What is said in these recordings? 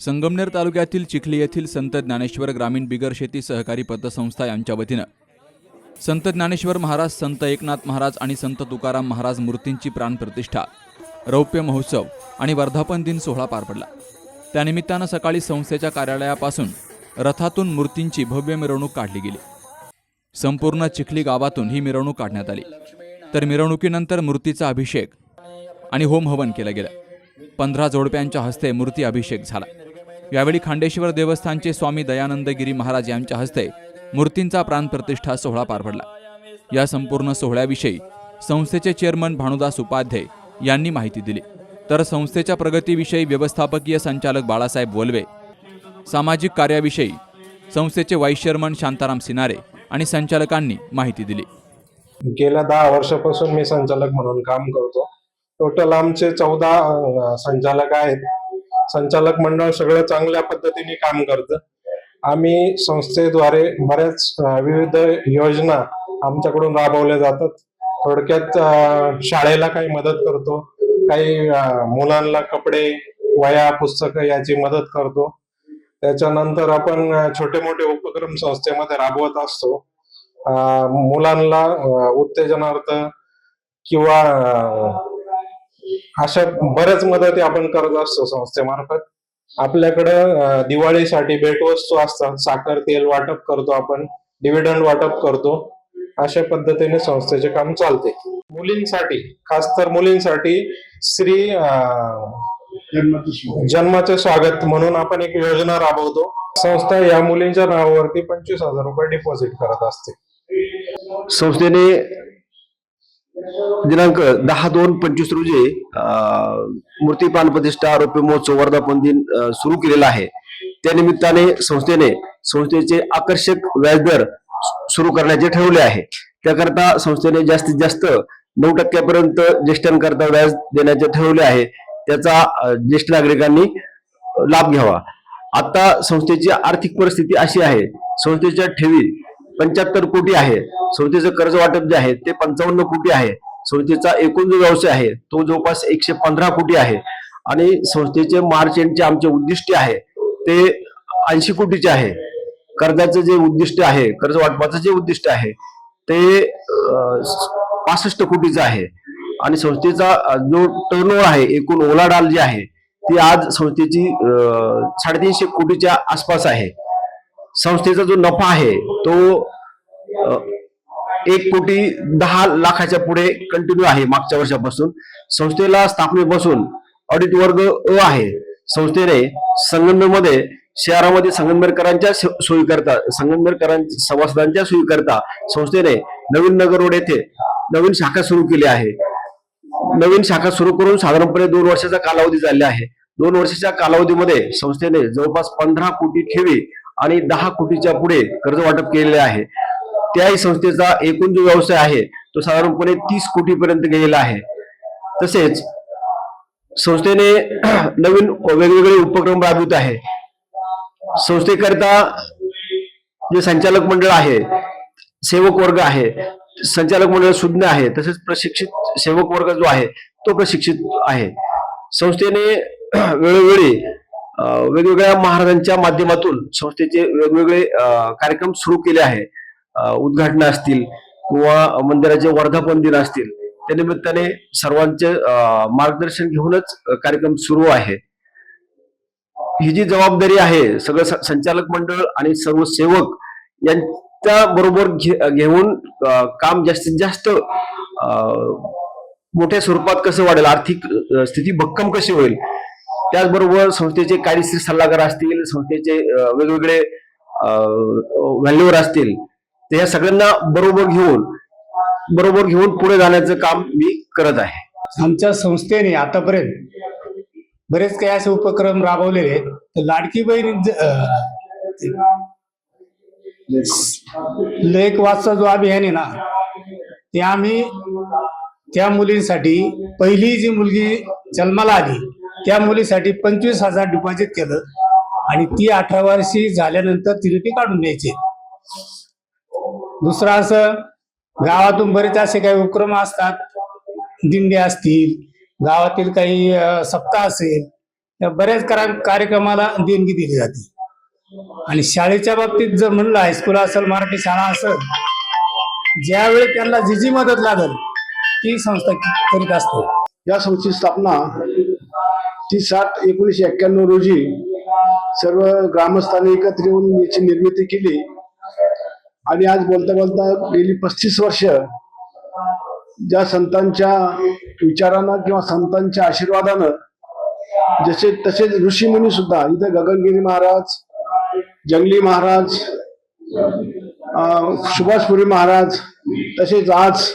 संगमनेर तालुक्यातील चिखली येथील संत ज्ञानेश्वर ग्रामीण बिगर शेती सहकारी पतसंस्था यांच्या वतीनं संत ज्ञानेश्वर महाराज संत एकनाथ महाराज आणि संत तुकाराम महाराज मूर्तींची प्राणप्रतिष्ठा रौप्य महोत्सव आणि वर्धापन दिन सोहळा पार पडला. त्यानिमित्तानं सकाळी संस्थेच्या कार्यालयापासून रथातून मूर्तींची भव्य मिरवणूक काढली गेली. संपूर्ण चिखली गावातून ही मिरवणूक काढण्यात आली. तर मिरवणुकीनंतर मूर्तीचा अभिषेक आणि होम हवन केलं गेलं. पंधरा जोडप्यांच्या हस्ते मूर्ती अभिषेक झाला. यावेळी खांडेश्वर देवस्थानचे स्वामी दयानंदगिरी महाराज यांच्या हस्ते मूर्तींचा प्राणप्रतिष्ठा सोहळा पार पडला. या संपूर्ण सोहळ्याविषयी संस्थेचे चेअरमन भानुदास उपाध्ये यांनी माहिती दिली. तर संस्थेच्या प्रगतीविषयी व्यवस्थापकीय संचालक बाळासाहेब बोलवे सामाजिक कार्याविषयी संस्थेचे व्हाईस चेअरमन शांताराम सिनारे आणि संचालकांनी माहिती दिली. गेल्या दहा वर्षापासून मी संचालक म्हणून काम करतो. टोटल आमचे चौदा संचालक आहेत. संचालक मंडळ सगळं चांगल्या पद्धतीने काम करतं. आम्ही संस्थेद्वारे बऱ्याच विविध योजना आमच्याकडून राबवल्या जातात. थोडक्यात शाळेला काही मदत करतो. काही मुलांना कपडे वया पुस्तकं याची मदत करतो. त्याच्यानंतर आपण छोटे मोठे उपक्रम संस्थेमध्ये राबवत असतो. मुलांना उत्तेजनार्थ किंवा अशा बऱ्याच मदती आपण करत असतो संस्थेमार्फत. आपल्याकडं दिवाळीसाठी भेटवस्तू असतात. साखर तेल वाटप करतो आपण. डिव्हिडंड वाटप करतो. अशा पद्धतीने संस्थेचे काम चालते. मुलींसाठी खास तर मुलींसाठी श्री जन्माचे स्वागत म्हणून आपण एक योजना राबवतो. संस्था या मुलींच्या नावावरती पंचवीस हजार रुपये डिपॉझिट करत असते. संस्थेने दिनांक दहा दोन पंचवीस रोजी अं, मूर्ती प्रतिष्ठा आरोपी महोत्सव वर्धापन दिन सुरू केलेला आहे. त्या निमित्ताने संस्थेने संस्थेचे आकर्षक व्याजदर सुरू करण्याचे ठरवले आहे. त्याकरता संस्थेने जास्तीत जास्त नऊ टक्क्यापर्यंत ज्येष्ठांकरता व्याज देण्याचे ठरवले आहे. त्याचा ज्येष्ठ नागरिकांनी लाभ घ्यावा. आता संस्थेची आर्थिक परिस्थिती अशी आहे. संस्थेच्या ठेवी पंच्याहत्तर कोटी आहे. संस्थेचं कर्ज वाटप जे आहे ते पंचावन्न कोटी आहे. संस्थेचा एकूण जो व्यवसाय आहे तो जवळपास एकशे पंधरा कोटी आहे. आणि संस्थेचे मार्च एंडचे आमचे उद्दिष्ट आहे ते ऐंशी कोटीचे आहे. कर्जाचं जे उद्दिष्ट आहे कर्ज वाटपाचं जे उद्दिष्ट आहे ते पासष्ट कोटीचं आहे. आणि संस्थेचा जो टर्नओव्हर आहे एकूण ओलाढाल जी आहे ती आज संस्थेची साडेतीनशे कोटीच्या आसपास आहे. संस्थेचा जो नफा आहे तो एक कोटी दहा लाखाच्या पुढे कंटिन्यू आहे मागच्या वर्षापासून. संस्थेला स्थापनेपासून ऑडिट वर्ग अ आहे. संस्थेने संगमनेरमध्ये शहरामध्ये संगमनेरकरांच्या सोयीकरता संगमनेरकरांच्या सभासदांच्या सोयीकरता संस्थेने नवीन नगर रोड येथे नवीन शाखा सुरू केली आहे. नवीन शाखा सुरू करून साधारणपणे दोन वर्षाचा कालावधी झाला आहे. दोन वर्षाच्या कालावधीमध्ये संस्थेने जवळपास पंधरा कोटी ठेवी आणि दहा कोटीच्या पुढे कर्ज वाटप केलेले आहे. त्याही संस्थेचा एकूण जो व्यवसाय आहे तो साधारणपणे तीस कोटीपर्यंत गेलेला आहे. तसेच संस्थेने नवीन वेगवेगळे उपक्रम राबवित आहे. संस्थेकरिता जे संचालक मंडळ आहे सेवक वर्ग आहे संचालक मंडळ सुज्ञ आहे तसेच प्रशिक्षित सेवक वर्ग जो आहे तो प्रशिक्षित आहे. संस्थेने वेळोवेळी वेगवेगळ्या महाराजांच्या माध्यमातून संस्थेचे वेगवेगळे कार्यक्रम सुरू केले आहे. उद्घाटन असतील किंवा मंदिराचे वर्धापन दिन असतील त्या निमित्ताने सर्वांचे मार्गदर्शन घेऊनच कार्यक्रम सुरू आहे. ही जी जबाबदारी आहे सगळं संचालक मंडळ आणि सर्व सेवक यांच्या बरोबर घेऊन काम जास्तीत जास्त अं, मोठ्या स्वरूपात कसं वाढेल आर्थिक स्थिती भक्कम कशी होईल त्याचबरोबर संस्थेचे कायदेशीर सल्लागार असतील संस्थेचे वेगवेगळे व्हॅल्यूवर असतील ते या सगळ्यांना बरोबर घेऊन बरोबर घेऊन पुढे जाण्याचं काम मी करत आहे. आमच्या संस्थेने आतापर्यंत बरेच काही असे उपक्रम राबवलेले तर लाडकी बहीण लेख वाचचा जो अभियान आहे ना ते आम्ही त्या मुलींसाठी पहिली जी मुलगी जन्माला आली त्या मुलीसाठी पंचवीस हजार डिपॉझिट केलं आणि ती अठरा वर्षी झाल्यानंतर तिने ती काढून द्यायची दुसरं असं गावातून बरेच असे काही उपक्रम असतात. दिंडी असतील गावातील काही सप्ताह असेल या बऱ्याच करा- कार्यक्रमाला देणगी दिली जाते. आणि शाळेच्या बाबतीत जर म्हणलं हायस्कूल असेल मराठी शाळा असेल ज्यावेळी त्यांना जी जी मदत लागेल ती संस्था करीत असते. या संस्थेची स्थापना तीस सात एकोणीसशे एक्क्याण्णव रोजी सर्व ग्रामस्थांनी एकत्र येऊन याची निर्मिती केली. आणि आज बोलता बोलता गेली पस्तीस वर्ष ज्या संतांच्या विचारानं किंवा संतांच्या आशीर्वादानं जसे तसेच ऋषीमुनी सुद्धा इथं गगनगिरी महाराज जंगली महाराज सुभाषपुरी महाराज तसेच आज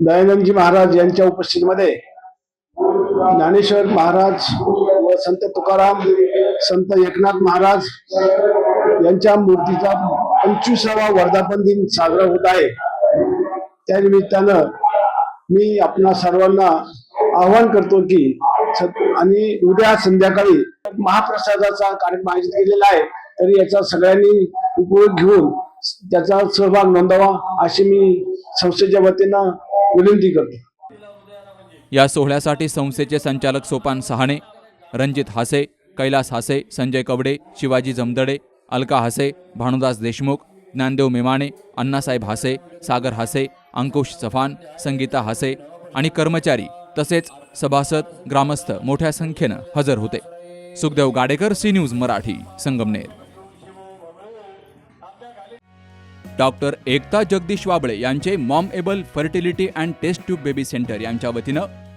दयानंदजी महाराज यांच्या उपस्थितीमध्ये ज्ञानेश्वर महाराज व संत तुकाराम संत एकनाथ महाराज यांच्या मूर्तीचा पंचवीसावा वर्धापन दिन साजरा होत आहे. त्यानिमित्तानं मी आपणा सर्वांना आवाहन करतो की स- आणि उद्या संध्याकाळी महाप्रसादाचा कार्यक्रम आयोजित केलेला आहे तरी याचा सगळ्यांनी उपयोग घेऊन त्याचा सहभाग नोंदवा अशी मी संस्थेच्या वतीनं विनंती करतो. या सोहळ्यासाठी संस्थेचे संचालक सोपान सहाणे रणजित हासे कैलास हासे संजय कवडे शिवाजी जमदडे अलका हासे भानुदास देशमुख ज्ञानदेव मेमाणे अण्णासाहेब हासे सागर हासे अंकुश चव्हाण संगीता हासे आणि कर्मचारी तसेच सभासद ग्रामस्थ मोठ्या संख्येनं हजर होते. Sukhdev Gadekar C news Marathi Sangamner. Doctor Ekta Jagdish Wable यांचे mom able fertility and test tube baby centre यांच्या वतीनं